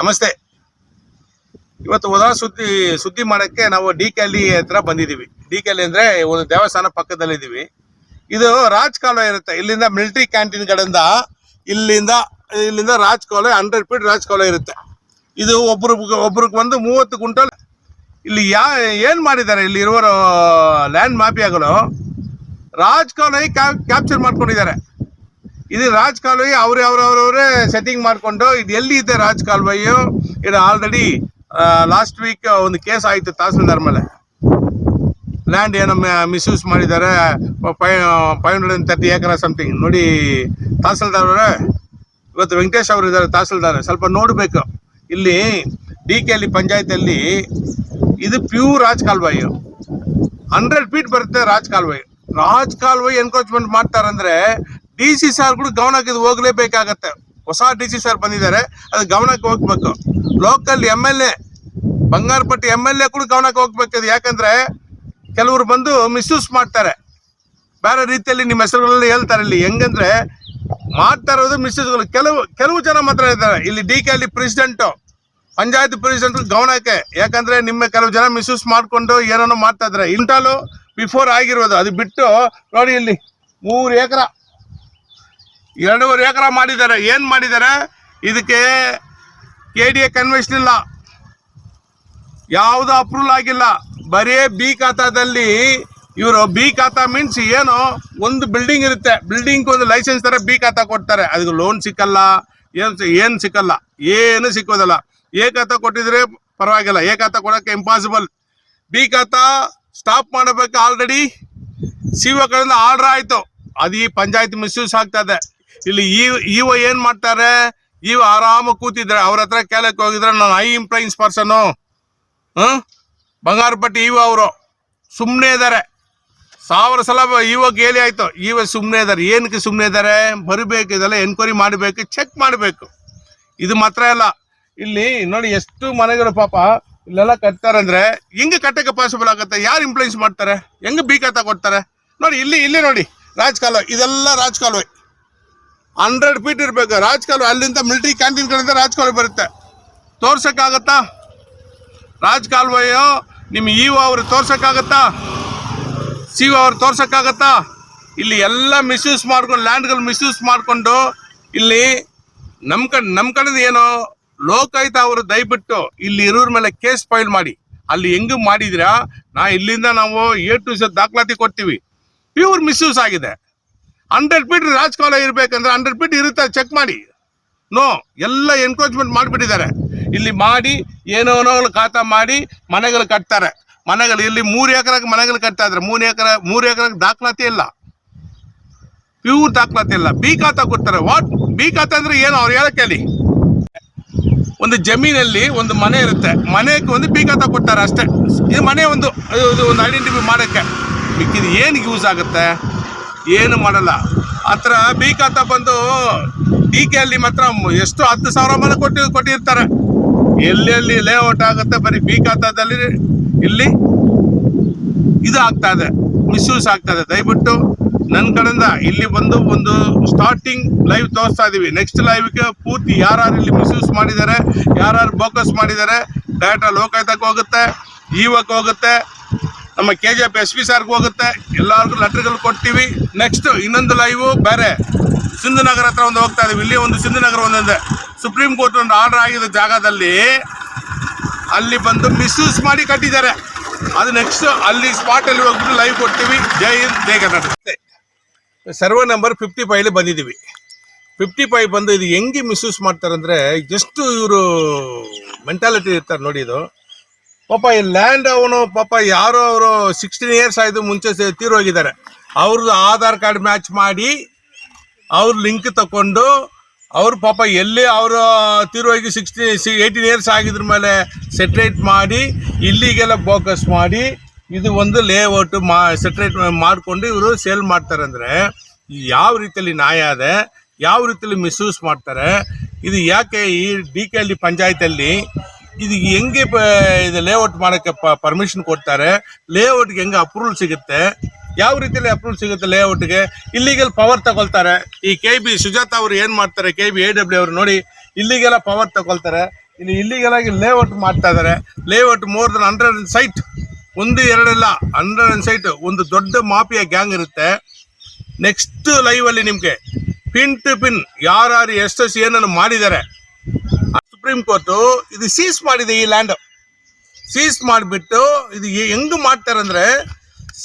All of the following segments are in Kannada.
ನಮಸ್ತೆ. ಇವತ್ತು ಉದಾ ಸುದ್ದಿ ಸುದ್ದಿ ಮಾಡಕ್ಕೆ ನಾವು ಡಿ ಕೆಲಿ ಹತ್ರ ಬಂದಿದೀವಿ ಡಿ ಕೆ ಅಲ್ಲಿ ಅಂದರೆ ಒಂದು ದೇವಸ್ಥಾನ ಪಕ್ಕದಲ್ಲಿದ್ದೀವಿ. ಇದು ರಾಜ್ ಕಾಲುವೆ ಇರುತ್ತೆ. ಇಲ್ಲಿಂದ ಮಿಲಿಟರಿ ಕ್ಯಾಂಟೀನ್ ಕಡೆಯಿಂದ ಇಲ್ಲಿಂದ ಇಲ್ಲಿಂದ ರಾಜ್ ಕಾಲುವೆ ಹಂಡ್ರೆಡ್ ಫೀಟ್ ರಾಜ್ ಕಾಲುವೆ ಇರುತ್ತೆ. ಇದು ಒಬ್ರು, ಒಬ್ರಿಗೆ ಒಂದು ಮೂವತ್ತು ಗುಂಟಲ್ ಇಲ್ಲಿ ಯಾ, ಏನು ಮಾಡಿದ್ದಾರೆ? ಇಲ್ಲಿ ಇರುವ ಲ್ಯಾಂಡ್ ಮಾಫಿಯಾಗಳು. ರಾಜ್ ಕಾಲುವೆ ಕ್ಯಾಪ್ಚರ್ ಮಾಡ್ಕೊಂಡಿದ್ದಾರೆ. ಇದು ರಾಜ್ ಕಾಲುವೆ ಅವ್ರೆ ಅವ್ರವ್ರವ್ರೇ ಸೆಟ್ಟಿಂಗ್ ಮಾಡಿಕೊಂಡು ಇದು ಎಲ್ಲಿ ಇದೆ ರಾಜ್ ಕಾಲುವೆಯು ಇದು ಆಲ್ರೆಡಿ ಲಾಸ್ಟ್ ವೀಕ್ ಒಂದು ಕೇಸ್ ಆಯಿತು ತಹಸೀಲ್ದಾರ್ ಮೇಲೆ. ಲ್ಯಾಂಡ್ ಏನೋ ಮಿಸ್ಯೂಸ್ ಮಾಡಿದ್ದಾರೆ five hundred and thirty acre something ನೋಡಿ, ತಹಸೀಲ್ದಾರ್ ಅವರೇ, ಇವತ್ತು ವೆಂಕಟೇಶ್ ಅವರು ಇದ್ದಾರೆ ತಹಸೀಲ್ದಾರ್, ಸ್ವಲ್ಪ ನೋಡಬೇಕು. ಇಲ್ಲಿ ಡಿ ಕೆ ಅಲ್ಲಿ ಪಂಚಾಯತಲ್ಲಿ ಇದು ಪ್ಯೂರ್ ರಾಜ್ ಕಾಲುವೆಯು ಹಂಡ್ರೆಡ್ ಫೀಟ್ ಬರುತ್ತೆ ರಾಜ್ ಕಾಲುವೆ ರಾಜ್ ಕಾಲುವೆ ಎನ್ಕ್ರೋಚ್ಮೆಂಟ್ ಮಾಡ್ತಾರಂದ್ರೆ ಡಿ ಸಿ ಸಾರ್ಗಳು ಗಮನಕ್ಕೆ ಇದು ಹೋಗ್ಲೇಬೇಕಾಗತ್ತೆ. ಹೊಸ ಡಿ ಸಿ ಸಾರ್ ಬಂದಿದ್ದಾರೆ, ಅದು ಗಮನಕ್ಕೆ ಹೋಗ್ಬೇಕು. Local M L A, Bangarapet M L A ಕೂಡ ಗಮನಕ್ಕೆ ಹೋಗ್ಬೇಕಿದೆ ಯಾಕಂದ್ರೆ ಕೆಲವರು ಬಂದು ಮಿಸ್ಯೂಸ್ ಮಾಡ್ತಾರೆ. ಬೇರೆ ರೀತಿಯಲ್ಲಿ ನಿಮ್ಮ ಹೆಸರುಗಳಲ್ಲಿ ಹೇಳ್ತಾರೆ ಇಲ್ಲಿ. ಹೆಂಗಂದ್ರೆ ಮಾಡ್ತಾ ಇರೋದು ಮಿಸ್ಯೂಸ್ಗಳು. ಕೆಲವು ಕೆಲವು ಜನ ಮಾತ್ರ ಇದ್ದಾರೆ. ಇಲ್ಲಿ ಡಿ ಕೆ ಅಲ್ಲಿ ಪ್ರೆಸಿಡೆಂಟು, ಪಂಚಾಯತ್ ಪ್ರೆಸಿಡೆಂಟ್ ಗಮನಕ್ಕೆ. ಯಾಕಂದ್ರೆ ನಿಮ್ಮ ಕೆಲವು ಜನ ಮಿಸ್ಯೂಸ್ ಮಾಡಿಕೊಂಡು ಏನೇನೋ ಮಾಡ್ತಾ ಇದ್ದಾರೆ. ಇಂಟಾಲು ಬಿಫೋರ್ ಆಗಿರೋದು. ಅದು ಬಿಟ್ಟು ನೋಡಿ ಇಲ್ಲಿ ಮೂರು ಎಕರ ಎರಡೂವರೆ ಎಕರೆ ಮಾಡಿದ್ದಾರೆ. ಏನು ಮಾಡಿದ್ದಾರೆ? ಇದಕ್ಕೆ ಕೆ ಡಿ ಎ ಕನ್ವೆನ್ಷನ್ ಇಲ್ಲ ಯಾವುದು ಅಪ್ರೂವಲ್ ಆಗಿಲ್ಲ. ಬರೀ ಬಿ ಖಾತಾದಲ್ಲಿ ಇವರು ಬಿ ಖಾತಾ ಮೀನ್ಸ್ ಏನು ಒಂದು ಬಿಲ್ಡಿಂಗ್ ಇರುತ್ತೆ. ಬಿಲ್ಡಿಂಗ್ ಒಂದು ಲೈಸೆನ್ಸ್ ತರ ಬಿ ಖಾತಾ ಕೊಡ್ತಾರೆ. ಅದಕ್ಕೆ ಲೋನ್ ಸಿಕ್ಕಲ್ಲ. ಏನು ಏನು ಸಿಕ್ಕಲ್ಲ. ಏನು ಸಿಕ್ಕೋದಲ್ಲ. ಎ ಖಾತಾ ಕೊಟ್ಟಿದ್ರೆ ಪರವಾಗಿಲ್ಲ. ಎ ಖಾತಾ ಕೊಡೋಕ್ಕೆ ಇಂಪಾಸಿಬಲ್ ಬಿ ಖಾತಾ ಸ್ಟಾಪ್ ಮಾಡಬೇಕು ಆಲ್ರೆಡಿ ಸಿ ಒ ಕಡೆಯಿಂದ ಆರ್ಡರ್ ಆಯಿತು. ಅದು ಈ ಪಂಚಾಯತ್ ಮಿಸ್ಯೂಸ್ ಆಗ್ತದೆ ಇಲ್ಲಿ ಇವ ಏನ್ ಮಾಡ್ತಾರೆ? ಇವ ಆರಾಮ ಕೂತಿದ್ರೆ, ಅವ್ರ ಹತ್ರ ಕೇಳಕ್ ಹೋಗಿದ್ರೆ ನಾನು ಐ ಇಂಪ್ಲೈನ್ಸ್ ಪರ್ಸನು ಹ್ಮ್ ಬಂಗಾರಪಟ್ಟಿ ಇವ ಅವರು. ಸುಮ್ಮನೆ ಇದ್ದಾರೆ ಸಾವಿರ ಸಲ ಬ- ಗೇಲಿ ಆಯ್ತು. ಇವ ಸುಮ್ಮನೆ ಇದ್ದಾರೆ ಏನಕ್ಕೆ ಸುಮ್ಮನೆ ಇದ್ದಾರೆ ಬರಬೇಕು, ಇದೆಲ್ಲ ಎನ್ಕ್ವೈರಿ ಮಾಡಬೇಕು ಚೆಕ್ ಮಾಡಬೇಕು. ಇದು ಮಾತ್ರ ಅಲ್ಲ. ಇಲ್ಲಿ ನೋಡಿ ಎಷ್ಟು ಮನೆಗಳು ಪಾಪ ಇಲ್ಲೆಲ್ಲ ಕಟ್ತಾರಂದ್ರೆ ಹೆಂಗೆ ಕಟ್ಟಕ್ಕೆ ಪಾಸಿಬಲ್ ಆಗುತ್ತೆ? ಯಾರು ಇಂಪ್ಲೂಯನ್ಸ್ ಮಾಡ್ತಾರೆ? ಹೆಂಗೆ ಬೀಕಾತ ಕೊಡ್ತಾರೆ? ನೋಡಿ ಇಲ್ಲಿ ಇಲ್ಲಿ ನೋಡಿ. ರಾಜ್ ಕಾಲುವೆ. ಇದೆಲ್ಲ ರಾಜ್ ಕಾಲುವೆ. ಹಂಡ್ರೆಡ್ ಫೀಟ್ ಇರಬೇಕು. ರಾಜ್ಕಾಲು ಅಲ್ಲಿಂದ ಮಿಲಿಟರಿ ಕ್ಯಾಂಟೀನ್ ಕಡೆಯಿಂದ ರಾಜ್ ಕಾಲುವೆ ಬರುತ್ತೆ. ತೋರ್ಸೋಕ್ಕಾಗತ್ತಾ? ರಾಜ್ ಕಾಲುವೆಯು ನಿಮ್ಮ ಇ ಒ ಅವ್ರಿಗೆ ತೋರ್ಸೋಕ್ಕಾಗತ್ತಾ? ಸಿ ಅವ್ರು ತೋರ್ಸೋಕ್ಕಾಗತ್ತಾ? ಇಲ್ಲಿ ಎಲ್ಲ ಮಿಸ್ಯೂಸ್ ಮಾಡ್ಕೊಂಡು, ಲ್ಯಾಂಡ್ಗಳು ಮಿಸ್ಯೂಸ್ ಮಾಡಿಕೊಂಡು, ಇಲ್ಲಿ ನಮ್ಮ ಕಡೆ ನಮ್ಮ ಕಡೆದು ಏನೋ ಲೋಕಾಯುತ ಅವರು ದಯವಿಟ್ಟು ಇಲ್ಲಿ ಇರೋರ ಮೇಲೆ ಕೇಸ್ ಫೈಲ್ ಮಾಡಿ. ಅಲ್ಲಿ ಹೆಂಗೆ ಮಾಡಿದಿರಾ? ನಾ ಇಲ್ಲಿಂದ ನಾವು ಏ ಟು ದಾಖಲಾತಿ ಕೊಡ್ತೀವಿ. ಪ್ಯೂರ್ ಮಿಸ್ಯೂಸ್ ಆಗಿದೆ. ಹಂಡ್ರೆಡ್ ಫೀಟ್ ರಾಜಕಾಲ ಇರ್ಬೇಕಂದ್ರೆ ಹಂಡ್ರೆಡ್ ಫೀಟ್ ಇರುತ್ತೆ? ಚೆಕ್ ಮಾಡಿ. ನೋ ಎಲ್ಲ ಎನ್ಕ್ರೋಚ್ಮೆಂಟ್ ಮಾಡಿಬಿಟ್ಟಿದ್ದಾರೆ. ಇಲ್ಲಿ ಮಾಡಿ, ಏನೋ ಖಾತ ಮಾಡಿ ಮನೆಗಳು ಕಟ್ತಾರೆ. ಮನೆಗಳು ಇಲ್ಲಿ ಮೂರು ಎಕರೆಗೆ ಮನೆಗಳು ಕಟ್ತಾ ಇದ್ದಾರೆ. ಮೂರು ಎಕರೆ, ಮೂರು ಎಕರೆಗೆ ದಾಖಲಾತಿ ಇಲ್ಲ. ಪ್ಯೂರ್ ದಾಖಲಾತಿ ಇಲ್ಲ. ಬಿ ಖಾತಾ ಕೊಡ್ತಾರೆ. ವಾಟ್ ಬಿ ಖಾತಾ ಅಂದ್ರೆ ಏನು? ಅವ್ರು ಹೇಳಕ್ಕೆ ಅಲ್ಲಿ ಒಂದು ಜಮೀನಲ್ಲಿ ಒಂದು ಮನೆ ಇರುತ್ತೆ. ಮನೆಗೆ ಒಂದು ಬಿ ಖಾತಾ ಕೊಡ್ತಾರೆ ಅಷ್ಟೇ. ಇದು ಮನೆ ಒಂದು, ಇದು ಇದು ಒಂದು ಐಡೆಂಟಿಫೈ ಮಾಡೋಕ್ಕೆ. ಮಿಕ್ಕಿದ ಏನಕ್ಕೆ ಯೂಸ್ ಆಗುತ್ತೆ? ಏನು ಮಾಡಲ್ಲ. ಹತ್ರ ಥರ ಖಾತಾ ಬಂದು ಡಿ ಕೆ ಅಲ್ಲಿ ಮಾತ್ರ ಎಷ್ಟು ಹತ್ತು ಸಾವಿರ ಮನೆ ಕೊಟ್ಟು ಕೊಟ್ಟಿರ್ತಾರೆ. ಎಲ್ಲೆಲ್ಲಿ ಲೇಔಟ್ ಆಗುತ್ತೆ ಬರೀ ಬಿ ಖಾತಾದಲ್ಲಿ ಇಲ್ಲಿ. ಇದು ಆಗ್ತಾ ಇದೆ. ಮಿಸ್ಯೂಸ್ ಆಗ್ತಾ ಇದೆ. ದಯವಿಟ್ಟು ನನ್ನ ಕಡೆಯಿಂದ ಇಲ್ಲಿ ಬಂದು ಒಂದು ಸ್ಟಾರ್ಟಿಂಗ್ ಲೈವ್ ತೋರಿಸ್ತಾ ಇದೀವಿ. ನೆಕ್ಸ್ಟ್ ಲೈವ್ಗೆ ಪೂರ್ತಿ ಯಾರು ಇಲ್ಲಿ ಮಿಸ್ಯೂಸ್ ಮಾಡಿದ್ದಾರೆ ಯಾರು ಬೋಕಸ್ ಮಾಡಿದ್ದಾರೆ ಡಾಟಾ ಲೋಕಾಯುತಕ್ಕೆ ಹೋಗುತ್ತೆ ಇವಕ್ಕೆ ಹೋಗುತ್ತೆ. ನಮ್ಮ K G F S P ಸಾರ್ಗೆ ಹೋಗುತ್ತೆ. ಎಲ್ಲರಿಗೂ ಲೆಟ್ರ್ಗಳು ಕೊಡ್ತೀವಿ. ನೆಕ್ಸ್ಟ್ ಇನ್ನೊಂದು ಲೈವ್ ಬೇರೆ. ಸಿಂಧುನಗರ ಹತ್ರ ಒಂದು ಹೋಗ್ತಾ ಇದ್ದೀವಿ ಇಲ್ಲಿ ಒಂದು ಸಿಂಧುನಗರ ಒಂದೊಂದೇ. ಸುಪ್ರೀಂ ಕೋರ್ಟ್ ಒಂದು ಆರ್ಡರ್ ಆಗಿದ್ದ ಜಾಗದಲ್ಲಿ ಅಲ್ಲಿ ಬಂದು ಮಿಸ್ಯೂಸ್ ಮಾಡಿ ಕಟ್ಟಿದ್ದಾರೆ. ಅದು ನೆಕ್ಸ್ಟ್ ಅಲ್ಲಿ ಸ್ಪಾಟ್ ಅಲ್ಲಿ ಹೋಗ್ಬಿಟ್ಟು ಲೈವ್ ಕೊಡ್ತೀವಿ. Jai Hind, Jai Karnataka. Survey number fifty five ಬಂದಿದ್ದೀವಿ. ಫಿಫ್ಟಿ ಫೈವ್ ಬಂದು ಇದು ಹೆಂಗೆ ಮಿಸ್ಯೂಸ್ ಮಾಡ್ತಾರೆ ಅಂದರೆ ಎಷ್ಟು ಇವರು ಮೆಂಟಾಲಿಟಿ ಇರ್ತಾರೆ ನೋಡಿ ಇದು. ಪಾಪ ಈ ಲ್ಯಾಂಡ್ ಅವನು ಪಾಪ ಯಾರೋ ಅವರು ಸಿಕ್ಸ್ಟೀನ್ ಇಯರ್ಸ್ ಆಯ್ತು ಮುಂಚೆ ತೀರೋಗಿದ್ದಾರೆ. ಅವ್ರದ್ದು ಆಧಾರ್ ಕಾರ್ಡ್ ಮ್ಯಾಚ್ ಮಾಡಿ ಅವ್ರ ಲಿಂಕ್ ತಕೊಂಡು ಅವ್ರು ಪಾಪ ಎಲ್ಲಿ ಅವರು ತೀರೋಗಿ ಹೋಗಿ ಸಿ ಏಯ್ಟೀನ್ ಇಯರ್ಸ್ ಆಗಿದ್ರ ಮೇಲೆ ಸೆಟ್ರೇಟ್ ಮಾಡಿ, ಇಲ್ಲಿಗೆಲ್ಲ ಫೋಕಸ್ ಮಾಡಿ, ಇದು ಒಂದು ಲೇಔಟ್ ಮಾ ಸೆಟ್ರೇಟ್ ಮಾಡಿಕೊಂಡು ಇವರು ಸೇಲ್ ಮಾಡ್ತಾರೆ ಅಂದರೆ ಯಾವ ರೀತಿಯಲ್ಲಿ ನ್ಯಾಯ ಇದೆ ಯಾವ ರೀತಿಯಲ್ಲಿ ಮಿಸ್ಯೂಸ್ ಮಾಡ್ತಾರೆ, ಇದು ಯಾಕೆ ಈ ಡಿ ಕೆ ಅಲ್ಲಿ ಪಂಚಾಯತಲ್ಲಿ ಇದು ಹೆಂಗೆ ಇದು ಲೇಔಟ್ ಮಾಡೋಕ್ಕೆ ಪರ್ಮಿಷನ್ ಕೊಡ್ತಾರೆ? ಲೇಔಟ್ಗೆ ಹೆಂಗೆ ಅಪ್ರೂವಲ್ ಸಿಗುತ್ತೆ? ಯಾವ ರೀತಿಯಲ್ಲಿ ಅಪ್ರೂವಲ್ ಸಿಗುತ್ತೆ ಲೇಔಟ್ಗೆ ಇಲ್ಲಿಗೆಲ್ಲ ಪವರ್ ತಗೊಳ್ತಾರೆ. ಈ ಕೆ ಬಿ ಸುಜಾತ ಅವರು ಏನು ಮಾಡ್ತಾರೆ? ಕೆ ಬಿ ಎ ಡಬ್ಲ್ಯೂ ಅವರು ನೋಡಿ ಇಲ್ಲಿಗೆಲ್ಲ ಪವರ್ ತಗೊಳ್ತಾರೆ. ಇಲ್ಲಿ ಇಲ್ಲಿಗೆಲ್ಲಾಗಿ ಆಗಿ ಲೇಔಟ್ ಮಾಡ್ತಾ ಇದ್ದಾರೆ. Layout more than hundred site ಒಂದು, ಎರಡಲ್ಲ ಹಂಡ್ರೆಡ್ ಸೈಟ್ ಒಂದು ದೊಡ್ಡ ಮಾಫಿಯಾ ಗ್ಯಾಂಗ್ ಇರುತ್ತೆ. ನೆಕ್ಸ್ಟ್ ಲೈವ್ ಅಲ್ಲಿ ನಿಮ್ಗೆ ಪಿನ್ ಟು ಪಿನ್ ಯಾರು ಎಸ್ ಏನನ್ನು ಮಾಡಿದ್ದಾರೆ. ಸುಪ್ರೀಂ ಕೋರ್ಟು ಇದು ಸೀಸ್ ಮಾಡಿದೆ ಈ ಲ್ಯಾಂಡ್ ಸೀಸ್ ಮಾಡಿಬಿಟ್ಟು, ಇದು ಹೆಂಗೆ ಮಾಡ್ತಾರೆ ಅಂದ್ರೆ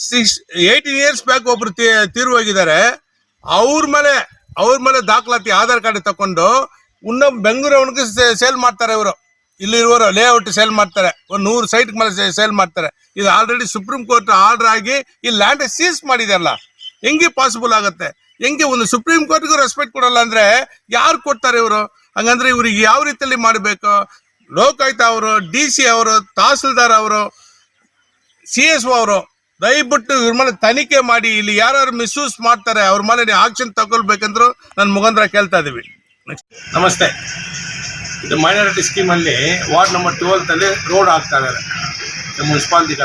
ಸಿಕ್ಸ್ ಏಯ್ಟೀನ್ ಇಯರ್ಸ್ ಬ್ಯಾಕ್ ಒಬ್ರು ತೀರು ಹೋಗಿದ್ದಾರೆ ಅವ್ರ ಮೇಲೆ ಅವ್ರ ಮೇಲೆ ದಾಖಲಾತಿ, ಆಧಾರ್ ಕಾರ್ಡ್ ತಕೊಂಡು ಉನ್ನ ಬೆಂಗಳೂರು ಅವನಿಗೆ ಸೇಲ್ ಮಾಡ್ತಾರೆ ಇವರು. ಇಲ್ಲಿರುವವರು ಲೇಔಟ್ ಸೇಲ್ ಮಾಡ್ತಾರೆ. ಒಂದು ನೂರು ಸೈಟ್ ಮೇಲೆ ಸೇಲ್ ಮಾಡ್ತಾರೆ. ಇದು ಆಲ್ರೆಡಿ ಸುಪ್ರೀಂ ಕೋರ್ಟ್ ಆರ್ಡರ್ ಆಗಿ ಈ ಲ್ಯಾಂಡ್ ಸೀಸ್ ಮಾಡಿದಾರಲ್ಲ ಹೆಂಗೆ ಪಾಸಿಬಲ್ ಆಗುತ್ತೆ? ಹೆಂಗೆ ಒಂದು ಸುಪ್ರೀಂ ಕೋರ್ಟ್ಗೂ ರೆಸ್ಪೆಕ್ಟ್ ಕೊಡಲ್ಲ ಅಂದ್ರೆ, ಯಾರು ಕೊಡ್ತಾರೆ ಇವರು? ಹಂಗಂದ್ರೆ ಇವ್ರಿಗೆ ಯಾವ ರೀತಿಯಲ್ಲಿ ಮಾಡಬೇಕು? ಲೋಕಾಯುಕ್ತ ಅವರು, ಡಿ ಸಿ ಅವರು, ತಹಸೀಲ್ದಾರ್ ಅವರು, ಸಿ ಎಸ್ ಅವರು, ದಯವಿಟ್ಟು ಇವ್ರ ಮೇಲೆ ತನಿಖೆ ಮಾಡಿ, ಇಲ್ಲಿ ಯಾರು ಮಿಸ್ಯೂಸ್ ಮಾಡ್ತಾರೆ, ಅವ್ರ ಮೇಲೆ ನೀವು ಆಕ್ಷನ್ ತಗೊಳ್ಬೇಕಂದ್ರು ನನ್ನ ಮುಖಾಂತರ ಕೇಳ್ತಾ Next. ನಮಸ್ತೆ. ಇದು ಮೈನಾರಿಟಿ ಸ್ಕೀಮಲ್ಲಿ ವಾರ್ಡ್ ನಂಬರ್ ಟ್ವೆಲ್ತಲ್ಲಿ ರೋಡ್ ಆಗ್ತಾ ಇದ್ದಾರೆ ನಮ್ಮ ಮುನ್ಸಿಪಾಲಿಟಿ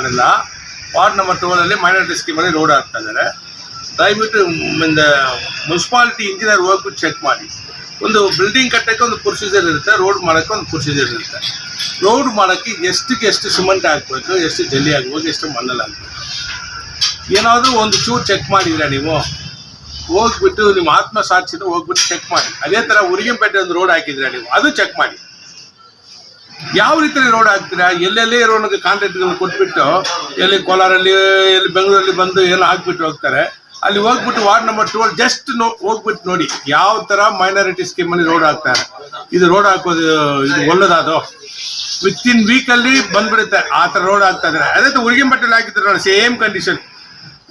ವಾರ್ಡ್ ನಂಬರ್ ಟ್ವೆಲ್ವಲ್ಲಿ ಮೈನಾರಿಟಿ ಸ್ಕೀಮಲ್ಲಿ ರೋಡ್ ಆಗ್ತಾ ಇದ್ದಾರೆ ದಯವಿಟ್ಟು ಮುನ್ಸಿಪಾಲಿಟಿ ಇಂಜಿನಿಯರ್ ಹೋಗ್ಬಿಟ್ಟು ಚೆಕ್ ಮಾಡಿ. ಒಂದು ಬಿಲ್ಡಿಂಗ್ ಕಟ್ಟಕ್ಕೆ ಒಂದು ಪ್ರೊಸೀಜರ್ ಇರುತ್ತೆ ರೋಡ್ ಮಾಡೋಕ್ಕೆ ಒಂದು ಪ್ರೊಸೀಜರ್ ಇರುತ್ತೆ. ರೋಡ್ ಮಾಡೋಕ್ಕೆ ಎಷ್ಟಕ್ಕೆ ಎಷ್ಟು ಸಿಮೆಂಟ್ ಹಾಕ್ಬೇಕು, ಎಷ್ಟು ಜಲ್ಲಿ ಆಗ್ಬೋದು ಎಷ್ಟು ಮಣ್ಣಲ್ಲಿ ಹಾಕ್ಬೇಕು. ಏನಾದರೂ ಒಂದು ಚೂರು ಚೆಕ್ ಮಾಡಿದ್ರೆ ನೀವು, ಹೋಗ್ಬಿಟ್ಟು ನಿಮ್ಮ ಆತ್ಮ ಸಾಕ್ಷಿನ ಹೋಗ್ಬಿಟ್ಟು ಚೆಕ್ ಮಾಡಿ. ಅದೇ ಥರ ಉರಿಗೆಂಪೇಟೆ ಒಂದು ರೋಡ್ ಹಾಕಿದ್ರೆ ನೀವು, ಅದು ಚೆಕ್ ಮಾಡಿ. ಯಾವ ರೀತಿ ರೋಡ್ ಹಾಕ್ತೀರಾ? ಎಲ್ಲೆಲ್ಲಿ ಇರೋನಿಗೆ ಕಾಂಟ್ರಾಕ್ಟ್ಗಳನ್ನ ಕೊಟ್ಬಿಟ್ಟು, ಎಲ್ಲಿ ಕೋಲಾರಲ್ಲಿ, ಎಲ್ಲಿ ಬೆಂಗಳೂರಲ್ಲಿ ಬಂದು ಏನು ಹಾಕ್ಬಿಟ್ಟು ಹೋಗ್ತಾರೆ. ಅಲ್ಲಿ ಹೋಗ್ಬಿಟ್ಟು ವಾರ್ಡ್ ನಂಬರ್ ಟ್ವೆಲ್ ಜಸ್ಟ್ ಹೋಗ್ಬಿಟ್ಟು ನೋಡಿ ಯಾವ ತರ ಮೈನಾರಿಟಿ ಸ್ಕೀಮ್ ಅಲ್ಲಿ ರೋಡ್ ಹಾಕ್ತಾರೆ. ಇದು ರೋಡ್ ಹಾಕೋದು, ಇದು ಒಳ್ಳೇದಾದು? ವಿತ್ ಇನ್ ವೀಕಲ್ಲಿ ಬಂದ್ಬಿಡುತ್ತೆ. ಆ ತರ ರೋಡ್ ಹಾಕ್ತಾ ಇದ್ದಾರೆ. ಅದೇ ಉರಿಗೆಂಪಟ್ಟಲ್ಲಿ ಹಾಕಿದ್ರು ನೋಡಿ ಸೇಮ್ ಕಂಡೀಷನ್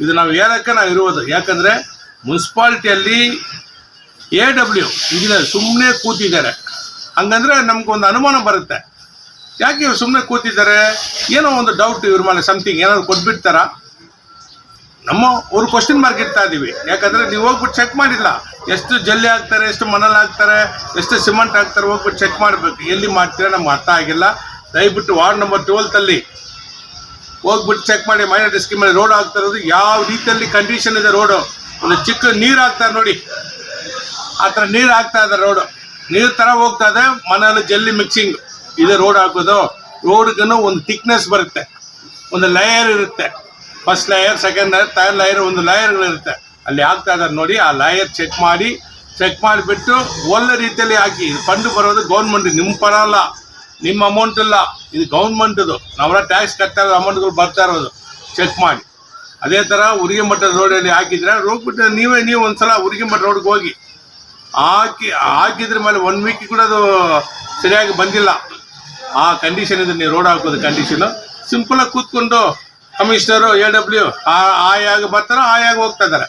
ಇದು ನಾವು ಹೇಳಕ್ಕೆ ನಾವು ಇರುವುದು. ಯಾಕಂದ್ರೆ ಮುನ್ಸಿಪಾಲ್ಟಿಯಲ್ಲಿ ಎ ಡಬ್ಲ್ಯೂ ಇಂಜಿನಿಯರ್ ಸುಮ್ಮನೆ ಕೂತಿದ್ದಾರೆ. ಹಂಗಂದ್ರೆ ನಮ್ಗೊಂದು ಅನುಮಾನ ಬರುತ್ತೆ. ಯಾಕೆ ಇವ್ರು ಸುಮ್ಮನೆ ಕೂತಿದ್ದಾರೆ? ಏನೋ ಒಂದು ಡೌಟ್ ಇವ್ರ ಮೇಲೆ ಸಮಥಿಂಗ್ ಏನಾದ್ರು ಕೊಟ್ಬಿಡ್ತಾರ? ನಮ್ಮ ಅವ್ರು ಕ್ವಶನ್ ಮಾರ್ಕ್ ಇಡ್ತಾ ಇದೀವಿ. ಯಾಕಂದ್ರೆ ನೀವು ಹೋಗ್ಬಿಟ್ಟು ಚೆಕ್ ಮಾಡಿಲ್ಲ. ಎಷ್ಟು ಜಲ್ಲಿ ಹಾಕ್ತಾರೆ, ಎಷ್ಟು ಮನಲ್ ಹಾಕ್ತಾರೆ, ಎಷ್ಟು ಸಿಮೆಂಟ್ ಹಾಕ್ತಾರೆ ಹೋಗ್ಬಿಟ್ಟು ಚೆಕ್ ಮಾಡಬೇಕು. ಎಲ್ಲಿ ಮಾಡ್ತೀರಾ ನಮ್ಗೆ ಅರ್ಥ ಆಗಿಲ್ಲ. ದಯವಿಟ್ಟು ವಾರ್ಡ್ ನಂಬರ್ ಟ್ವೆಲ್ತಲ್ಲಿ ಹೋಗ್ಬಿಟ್ಟು ಚೆಕ್ ಮಾಡಿ. ಮೈನರ್ ಡಿಸ್ಕಿ ಮೇಲೆ ರೋಡ್ ಆಗ್ತಾ ಇರೋದು. ಯಾವ ರೀತಿಯಲ್ಲಿ ಕಂಡೀಷನ್ ಇದೆ ರೋಡು ಒಂದು ಚಿಕ್ಕ ನೀರು ಹಾಕ್ತಾರೆ ನೋಡಿ. ಆ ಥರ ನೀರು ಹಾಕ್ತಾ ಇದೆ ರೋಡು ನೀರು ಥರ ಹೋಗ್ತಾ ಇದೆ. ಮನೇಲಿ ಜಲ್ಲಿ ಮಿಕ್ಸಿಂಗ್ ಇದೆ ರೋಡ್ ಹಾಕೋದು. ರೋಡ್ಗೂ ಒಂದು ಥಿಕ್ನೆಸ್ ಬರುತ್ತೆ. ಒಂದು ಲಯರ್ ಇರುತ್ತೆ. First layer second layer third layer ಒಂದು ಲೇಯರ್ಗಳಿರುತ್ತೆ ಅಲ್ಲಿ ಹಾಕ್ತಾ ಇದ್ದಾರೆ ನೋಡಿ, ಆ ಲೇಯರ್ ಚೆಕ್ ಮಾಡಿ ಚೆಕ್ ಮಾಡಿಬಿಟ್ಟು ಒಳ್ಳೆ ರೀತಿಯಲ್ಲಿ ಹಾಕಿ ಫಂಡ್ ಬರೋದು ಗೌರ್ಮೆಂಟ್ ನಿಮ್ಮ ಪರ ಅಲ್ಲ, ನಿಮ್ಮ ಅಮೌಂಟ್ ಇಲ್ಲ ಇದು ಗೌರ್ಮೆಂಟ್ದು ನಾವೆಲ್ಲ ಟ್ಯಾಕ್ಸ್ ಕಟ್ತಾ ಇರೋ ಅಮೌಂಟ್ಗಳು ಬರ್ತಾ ಇರೋದು. ಚೆಕ್ ಮಾಡಿ. ಅದೇ ಥರ ಉರಿಗೆ ಮಠದ ರೋಡಲ್ಲಿ ಹಾಕಿದ್ರೆ ಹೋಗ್ಬಿಟ್ಟು ನೀವೇ, ನೀವು ಒಂದ್ಸಲ ಮಠ ರೋಡ್ಗೆ ಹೋಗಿ. ಹಾಕಿ, ಹಾಕಿದ್ರ ಮೇಲೆ ಒನ್ ವೀಕ್ ಕೂಡ ಅದು ಸರಿಯಾಗಿ ಬಂದಿಲ್ಲ. ಆ ಕಂಡೀಷನ್ ಇದೆ ನೀವು ರೋಡ್ ಹಾಕೋದು ಕಂಡೀಷನು ಸಿಂಪಲಾಗಿ ಕೂತ್ಕೊಂಡು ಕಮಿಷನರು ಎ ಡಬ್ಲ್ಯೂ ಆಯಾಗ ಬರ್ತಾರೋ ಆಯಾಗ ಹೋಗ್ತಾ ಇದ್ದಾರೆ.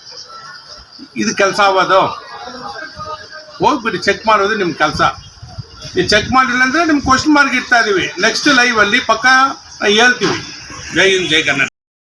ಇದು ಕೆಲಸ ಆಗೋದು. ಹೋಗ್ಬಿಟ್ಟು ಚೆಕ್ ಮಾಡೋದು ನಿಮ್ಮ ಕೆಲಸ. ನೀವು ಚೆಕ್ ಮಾಡಿಲ್ಲ ಅಂದರೆ ನಿಮ್ಗೆ ಕ್ವಶನ್ ಮಾರ್ಕ್ ಇಡ್ತಾ ಇದೀವಿ. ನೆಕ್ಸ್ಟ್ ಲೈವ್ ಅಲ್ಲಿ ಪಕ್ಕ ಹೇಳ್ತೀವಿ. ಜೈ ಹಿಂದ್, ಜೈ ಕನ್ನಡ